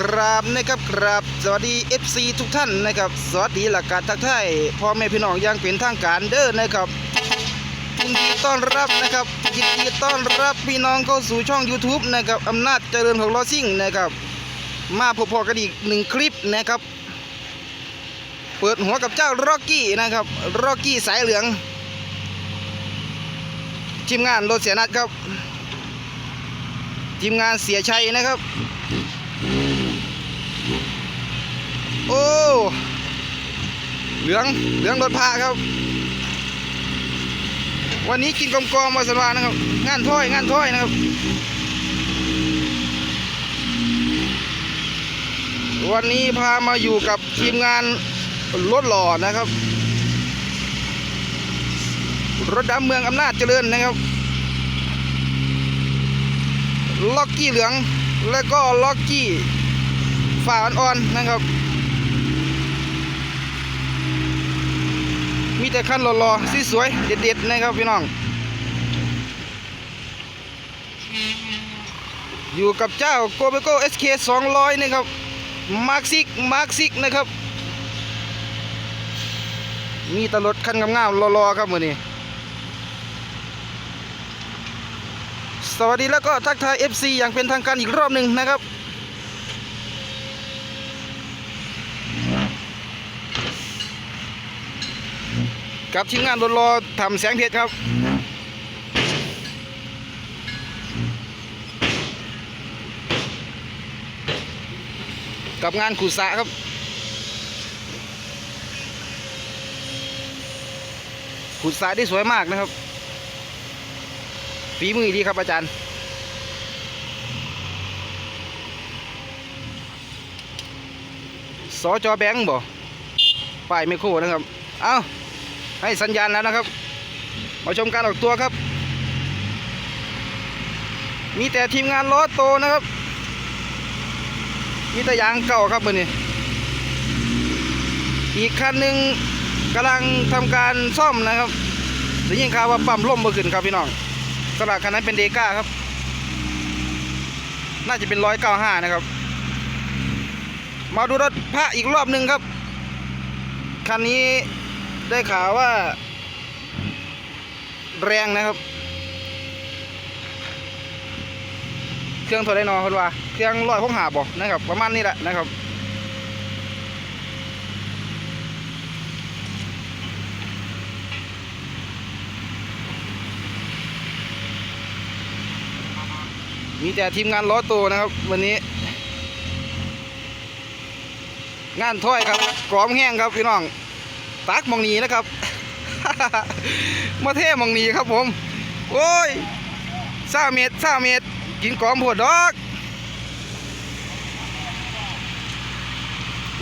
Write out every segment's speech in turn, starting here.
กราบนะครับกราบสวัสดี FC ทุกท่านนะครับ สวัสดีหลักการทักทายพ่อแม่พี่น้องอยังเป็นทางการเด้อนะครับยินดีต้อนรับนะครับยินดีต้อนรับพี่น้องเข้าสู่ช่อง YouTube นะครับอำนาจเจริญของลอซิ่งนะครับ มาพบๆกันอีกหนึ่งคลิปนะครับ เปิดหัวกับเจ้าร็อกกี้นะครับร็อกกี้สายเหลืองทีมงานรถเสียนัดครับทีมงานเสียชัยนะครับ โอ้ เหลือง เหลืองรถพาครับ วันนี้กินกลมกอมมาสวานะครับ งานถ้อย งานถ้อยนะครับ วันนี้พามาอยู่กับทีมงานรถหล่อนะครับ รถดำเมืองอำนาจเจริญนะครับ ล็อกกี้เหลือง แล้วก็ล็อกกี้ฝาอ่อนๆนะครับ มีแต่คันหล่อๆสวยๆเด็ดๆนะครับพี่น้อง อยู่กับเจ้าโกเบโก้ SK 200นะครับมาร์คซิกมาร์คซิกนะครับ มีแตลดคันงามๆรอๆครับมือนี้สวัสดีแล้วก็ทักทาย FC อย่างเป็นทางการอีกรอบหนึ่งนะครับ กับทีมงานรถรอทำแสงเพชรครับกับงานขุดสะครับ ขุดสะได้สวยมากนะครับ ฝีมือดีครับอาจารย์สจแบงค์บ่ป้ายไม่คู่นะครับ เอา ให้สัญญาณแล้วนะครับ มาชมการออกตัวครับ มีแต่ทีมงานล้อโตนะครับ มีแต่ยางเก่าครับมือนี้อีกคันหนึ่งกำลังทำการซ่อมนะครับได้ยินข่าวว่าปั๊มล่มเมื่อคืนครับพี่น้องสำหรับคันนั้นเป็นเดก้าครับ น่าจะเป็นร้อยเก้าห้านะครับ มาดูรถพระอีกรอบหนึ่งครับ คันนี้ ได้ข่าวว่า แรงนะครับ เครื่องโทรได้นอคนว่า เครื่องร้อยพกหาบ่นะครับ ประมาณนี้แหละนะครับมีแต่ทีมงานล้อโตนะครับ วันนี้ งานถ้อยครับกรอมแห้งครับพี่น้อง ตักมองนีนะครับ มาเท่หมองนีครับผม โอ้ยซาเม็ดซาเม็ดกินกอมโพดดอก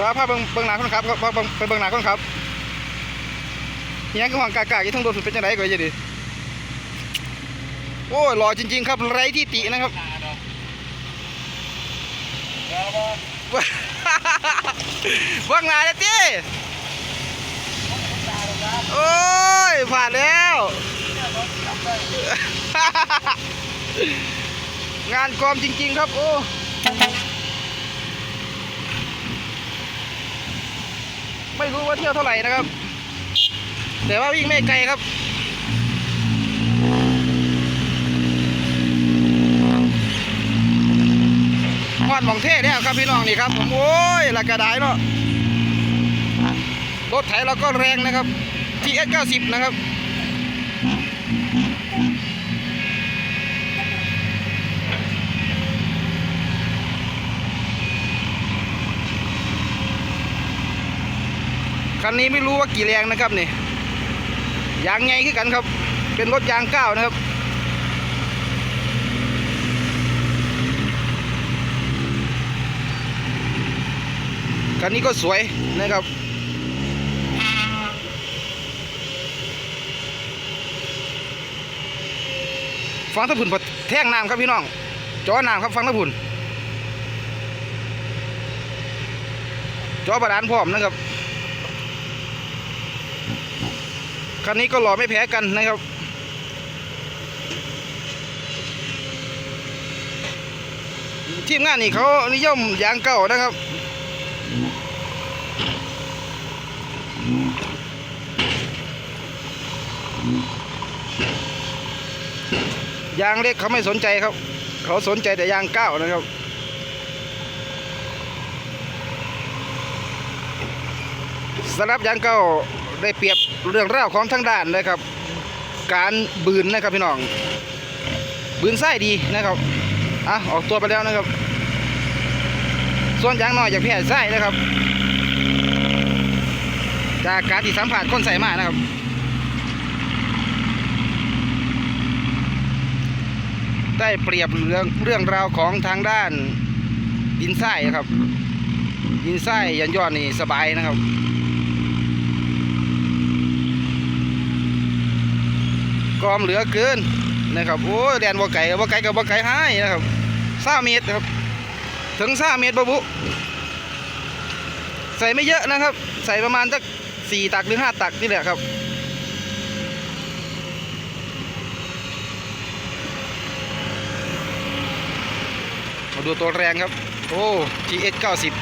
ว่าพาเบิ่งเบิ่งหนาคนครับครับพเบิ่งเบิ่งหนาคนครับเฮียคือห่วงกากากี่ทั้งโดนสุดเป็นจังไดก็จะดีโอ้ยหล่อจริง ๆ ครับไรที่ตินะครับว่างงานแล้วจี โอ้ยผ่านแล้ว งานกอมจริง ๆ ครับ โอ้ไม่รู้ว่าเที่ยวเท่าไหร่นะครับ แต่ว่าวิ่งไม่ไกลครับฮอดหมองเท่แล้วครับพี่น้องนี่ครับผมโอ้ยละกระไดเนาะรถไถเราก็แรงนะครับ GS 90 นะครับ คันนี้ไม่รู้ว่ากี่แรงนะครับนี่ยางไงคือกันครับ เป็นรถยางเก้านะครับคันนี้ก็สวยนะครับ ฟังตะพุนพอแท่งน้ำครับพี่น้องจอน้ำครับฟังตะพุนจอบาดาลพร้อมนะครับคันนี้ก็หล่อไม่แพ้กันนะครับทีมงานนี่เขานิยมยางเก่านะครับ ยางเล็กเขาไม่สนใจครับ เขาสนใจแต่ยางเก้านะครับ สำหรับยางเก้าได้เปรียบเรื่องราวของทั้งด้านนะครับ การบืนนะครับพี่น้อง บืนไส้ดีนะครับอะออกตัวไปแล้วนะครับ ส่วนยางน้อยจากแพร่ไส้นะครับ จากการที่สัมผัสคนใส่มานะครับ ได้เปรียบเรื่องเรื่องราวของทางด้านดินไส้ครับ ดินไส้ยันยอดนี่สบายนะครับกอมเหลือเกินนะครับโอ้แดนบ่ไก่บ่ไก่กับบ่ไก่ให้นะครับสาเมตรครับ ถึงสาเมตรบบุใส่ไม่เยอะนะครับ ใส่ประมาณสักสี่ตักหรือห้าตักนี่แหละครับ มาดูตัวแรงครับ โอ้ GS 90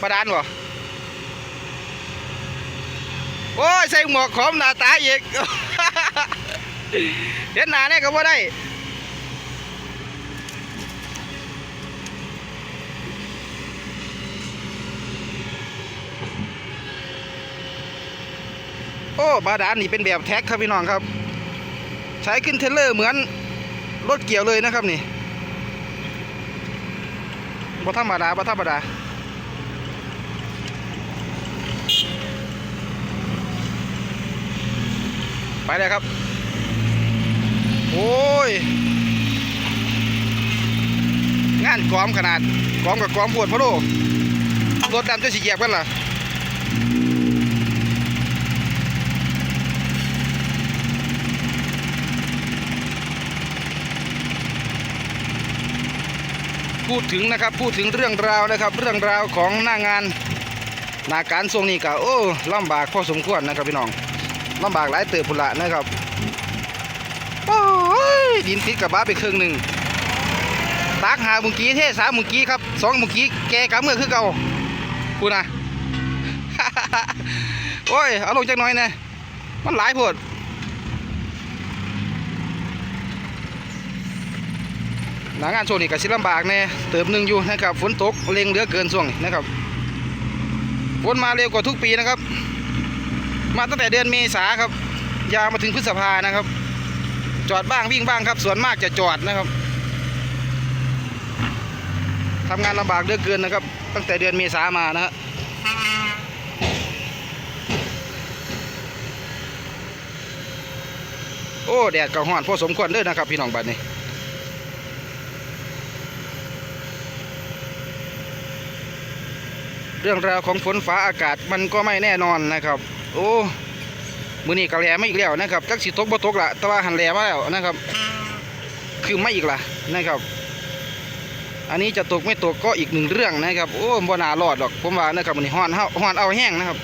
ประดานบ่โอ้ย ใส่หมวกขอมหน้าตาอีก เห็นหน้าเนี่ยก็บ่ได้ โอ้บาดาลนี่เป็นแบบแท็กครับพี่น้องครับ ใช้ขึ้นเทเลอร์เหมือนรถเกี่ยวเลยนะครับนี่บ่ธรรมดาบ่ธรรมดาไปเลยครับ โอ้ย งานกอมขนาดกอมกับกอมปวดพะโลรถดำจะสีเหยียบกันล่ะ พูดถึงนะครับพูดถึงเรื่องราวนะครับ เรื่องราวของหน้างานหนาการทรงนี้ก็โอ้ลำบากพอสมควรนะครับพี่น้องลำบากหลายเติบพุละนะครับโอ้ยดินติดกับบ้าไปครึ่งหนึ่งตากหามุงกี้เทสามมุงกี้ครับสองมุงกี้แกกับเมื่อคือเก่าพูดนะโอ้ยเอาลงจักน่อยนะมันหลายพด หนางานช่วงนี้ก็สิลำบากแน่เติมหนึ่งอยู่นะครับฝนตกเร่งเหลือเกินช่วงนี้นะครับฝนมาเร็วกว่าทุกปีนะครับ มาตั้งแต่เดือนเมษาครับ ยาวมาถึงพฤษภานะครับ จอดบ้างวิ่งบ้างครับส่วนมากจะจอดนะครับทำงานลำบากเหลือเกินนะครับ ตั้งแต่เดือนเมษามานะฮะโอ้แดดก็ร้อนพอสมควรเด้อนะครับพี่น้องบัดนี้ เรื่องราวของฝนฟ้าอากาศมันก็ไม่แน่นอนนะครับ โอ้มือนี้ก็แหลมาอีกแล้วนะครับจักสิตกบ่ตกละแต่ว่าหันแลมาแล้วนะครับ คือไม่อีกละนะครับ อันนี้จะตกไม่ตกก็อีกหนึ่งเรื่องนะครับ โอ้บ่นารอดหรอกผมว่านะครับมือนี้ฮ้อนเฮาฮ้อนเอาแห้งนะครับ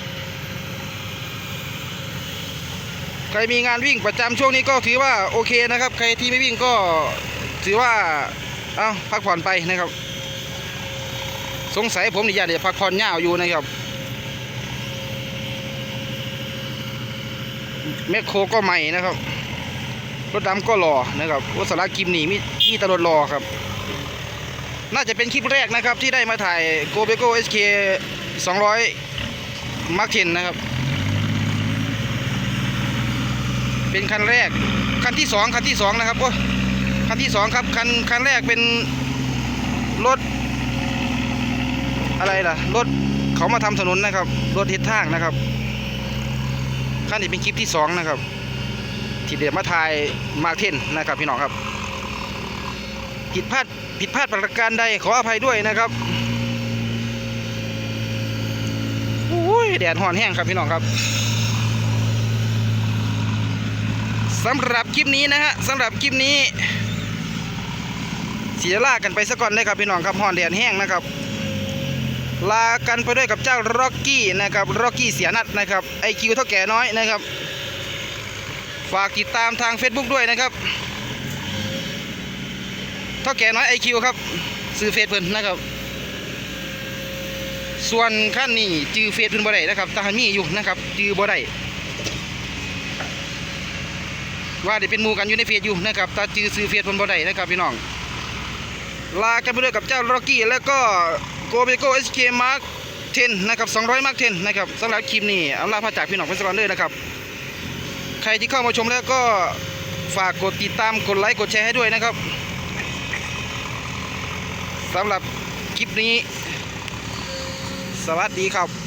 ใครมีงานวิ่งประจำช่วงนี้ก็ถือว่าโอเคนะครับ ใครที่ไม่วิ่งก็ถือว่าเอาพักผ่อนไปนะครับ สงสัยผมนี่อยากจะพักผ่อนยาวอยู่นะครับแมคโครก็ใหม่นะครับรถดำก็รอนะครับวัสระกิมนี่มีมีตลอดรอครับ น่าจะเป็นคลิปแรกนะครับ ที่ได้มาถ่ายโกเบโก้ SK 200มาร์คเทนนะครับ เป็นคันแรก คันที่สองคันที่สองนะครับโอ้คันที่สองครับ คันคันแรกเป็นรถ อะไรล่ะ รถเขามาทำถนนนะครับ รถเทิศทางนะครับขั้นนี้เป็นคลิปที่สองนะครับ ที่เดียมาถ่ายมาเทนนะครับ พี่น้องครับ ผิดพลาดผิดพลาดประการใดขออภัยด้วยนะครับโอ้ยแดดห่อนแห้งครับพี่น้องครับสำหรับคลิปนี้นะฮะสำหรับคลิปนี้เสียล่ากันไปซะก่อนเลยครับพี่น้องครับห่อนแดดแห้งนะครับ ลากันไปด้วยกับเจ้าร็อกกี้นะครับร็อกกี้เสียนัดนะครับไอคิวเท่าแก่น้อยนะครับ ฝากติดตามทาง Facebook ด้วยนะครับเท่าแก่น้อยไอคิวครับซื้อเฟซเพิ่นนะครับ ส่วนขั้นนี้จือเฟซเพิ่นบ่ได้นะครับตาหันมีอยู่นะครับจือบ่ได้ว่าได้เป็นมูกันอยู่ในเฟซอยู่นะครับตาจือซื้อเฟซเพิ่นบ่ได้นะครับพี่น้องลากันไปด้วยกับเจ้าร็อกกี้แล้วก็ กเบโกเอสเคมาร์ค10นะครับ200มาร์ค10นะครับสำหรับคลิปนี้อำลาพาจากพี่น้องเพื่อนสกอนเลยนะครับ ใครที่เข้ามาชมแล้วก็ฝากกดติดตามกดไลค์กดแชร์ให้ด้วยนะครับสำหรับคลิปนี้ สวัสดีครับ